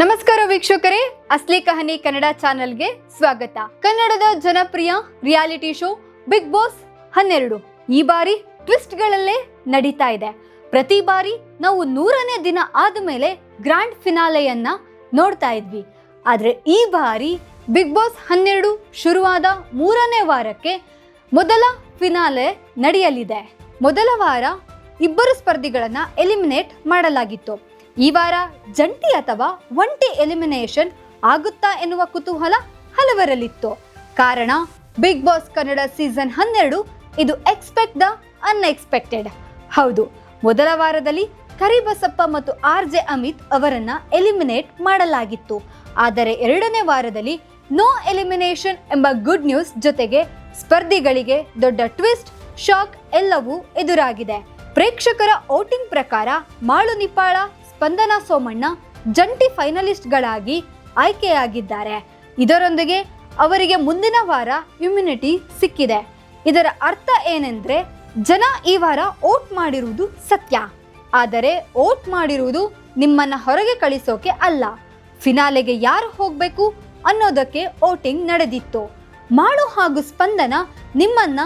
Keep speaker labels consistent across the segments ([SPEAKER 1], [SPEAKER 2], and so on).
[SPEAKER 1] ನಮಸ್ಕಾರ ವೀಕ್ಷಕರೇ, ಅಸ್ಲಿ ಕಹನಿ ಕನ್ನಡ ಚಾನೆಲ್ಗೆ ಸ್ವಾಗತ. ಕನ್ನಡದ ಜನಪ್ರಿಯ ರಿಯಾಲಿಟಿ ಶೋ ಬಿಗ್ ಬಾಸ್ ಹನ್ನೆರಡು. ಈ ಬಾರಿ ಟ್ವಿಸ್ಟ್ಗಳಲ್ಲೇ ನಡೀತಾ ಇದೆ. ಪ್ರತಿ ಬಾರಿ ನಾವು ನೂರನೇ ದಿನ ಆದಮೇಲೆ ಗ್ರ್ಯಾಂಡ್ ಫಿನಾಲೆಯನ್ನ ನೋಡ್ತಾ ಇದ್ವಿ. ಆದ್ರೆ ಈ ಬಾರಿ ಬಿಗ್ ಬಾಸ್ ಹನ್ನೆರಡು ಶುರುವಾದ ಮೂರನೇ ವಾರಕ್ಕೆ ಮೊದಲ ಫಿನಾಲೆ ನಡೆಯಲಿದೆ. ಮೊದಲ ವಾರ ಇಬ್ಬರು ಸ್ಪರ್ಧಿಗಳನ್ನ ಎಲಿಮಿನೇಟ್ ಮಾಡಲಾಗಿತ್ತು. ಈ ವಾರ ಜಂಟಿ ಅಥವಾ ಒಂಟಿ ಎಲಿಮಿನೇಷನ್ ಆಗುತ್ತಾ ಎನ್ನುವ ಕುತೂಹಲ ಹಲವರಲ್ಲಿತ್ತು. ಕಾರಣ ಬಿಗ್ ಬಾಸ್ ಕನ್ನಡ ಸೀಸನ್ ಹನ್ನೆರಡು ಇದು ಎಕ್ಸ್ಪೆಕ್ಟ್ ದ ಅನ್ಎಕ್ಸ್ಪೆಕ್ಟೆಡ್ ಹೌದು, ಮೊದಲ ವಾರದಲ್ಲಿ ಕರಿಬಸಪ್ಪ ಮತ್ತು ಆರ್ ಜೆ ಅಮಿತ್ ಅವರನ್ನ ಎಲಿಮಿನೇಟ್ ಮಾಡಲಾಗಿತ್ತು. ಆದರೆ ಎರಡನೇ ವಾರದಲ್ಲಿ ನೋ ಎಲಿಮಿನೇಷನ್ ಎಂಬ ಗುಡ್ ನ್ಯೂಸ್ ಜೊತೆಗೆ ಸ್ಪರ್ಧಿಗಳಿಗೆ ದೊಡ್ಡ ಟ್ವಿಸ್ಟ್ ಶಾಕ್ ಎಲ್ಲವೂ ಎದುರಾಗಿದೆ. ಪ್ರೇಕ್ಷಕರ ವೋಟಿಂಗ್ ಪ್ರಕಾರ ಮಾಳು ನಿಪಾಳ ಸ್ಪಂದನ ಸೋಮಣ್ಣ ಜಂಟಿ ಫೈನಲಿಸ್ಟ್ಗಳಾಗಿ ಆಯ್ಕೆಯಾಗಿದ್ದಾರೆ. ಇದರೊಂದಿಗೆ ಅವರಿಗೆ ಮುಂದಿನ ವಾರ ಇಮ್ಯುನಿಟಿ ಸಿಕ್ಕಿದೆ. ಇದರ ಅರ್ಥ ಏನೆಂದ್ರೆ, ಜನ ಈ ವಾರ ಓಟ್ ಮಾಡಿರುವುದು ಸತ್ಯ. ಆದರೆ ಓಟ್ ಮಾಡಿರುವುದು ನಿಮ್ಮನ್ನ ಹೊರಗೆ ಕಳಿಸೋಕೆ ಅಲ್ಲ. ಫಿನಾಲೆಗೆ ಯಾರು ಹೋಗಬೇಕು ಅನ್ನೋದಕ್ಕೆ ಓಟಿಂಗ್ ನಡೆದಿತ್ತು. ಮಾಡು ಹಾಗೂ ಸ್ಪಂದನ ನಿಮ್ಮನ್ನ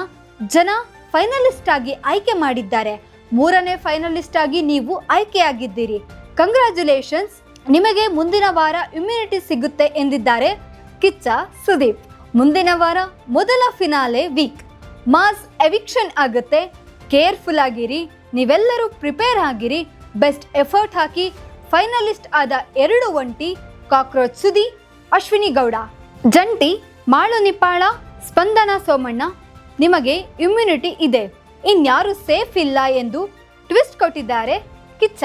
[SPEAKER 1] ಜನ ಫೈನಲಿಸ್ಟ್ ಆಗಿ ಆಯ್ಕೆ ಮಾಡಿದ್ದಾರೆ. ಮೂರನೇ ಫೈನಲಿಸ್ಟ್ ಆಗಿ ನೀವು ಆಯ್ಕೆಯಾಗಿದ್ದೀರಿ. ಕಂಗ್ರ್ಯಾಚುಲೇಷನ್ಸ್ ನಿಮಗೆ ಮುಂದಿನ ವಾರ ಇಮ್ಯುನಿಟಿ ಸಿಗುತ್ತೆ ಎಂದಿದ್ದಾರೆ ಕಿಚ್ಚ ಸುದೀಪ್. ಮುಂದಿನ ವಾರ ಮೊದಲ ಫಿನಾಲೆ ವೀಕ್ ಮಾಸ್ ಎವಿಕ್ಷನ್ ಆಗುತ್ತೆ. ಕೇರ್ಫುಲ್ ಆಗಿರಿ. ನೀವೆಲ್ಲರೂ ಪ್ರಿಪೇರ್ ಆಗಿರಿ. ಬೆಸ್ಟ್ ಎಫರ್ಟ್ ಹಾಕಿ ಫೈನಲಿಸ್ಟ್ ಆದ ಎರಡು ಒಂಟಿ ಕಾಕ್ರೋಚ್ ಸುದಿ, ಅಶ್ವಿನಿ ಗೌಡ. ಜಂಟಿ ಮಾಳು ನಿಪಾಳ ಸ್ಪಂದನ ಸೋಮಣ್ಣ. ನಿಮಗೆ ಇಮ್ಯುನಿಟಿ ಇದೆ. ಇನ್ಯಾರು ಸೇಫ್ ಇಲ್ಲ ಎಂದು ಟ್ವಿಸ್ಟ್ ಕೊಟ್ಟಿದ್ದಾರೆ ಕಿಚ್ಚ.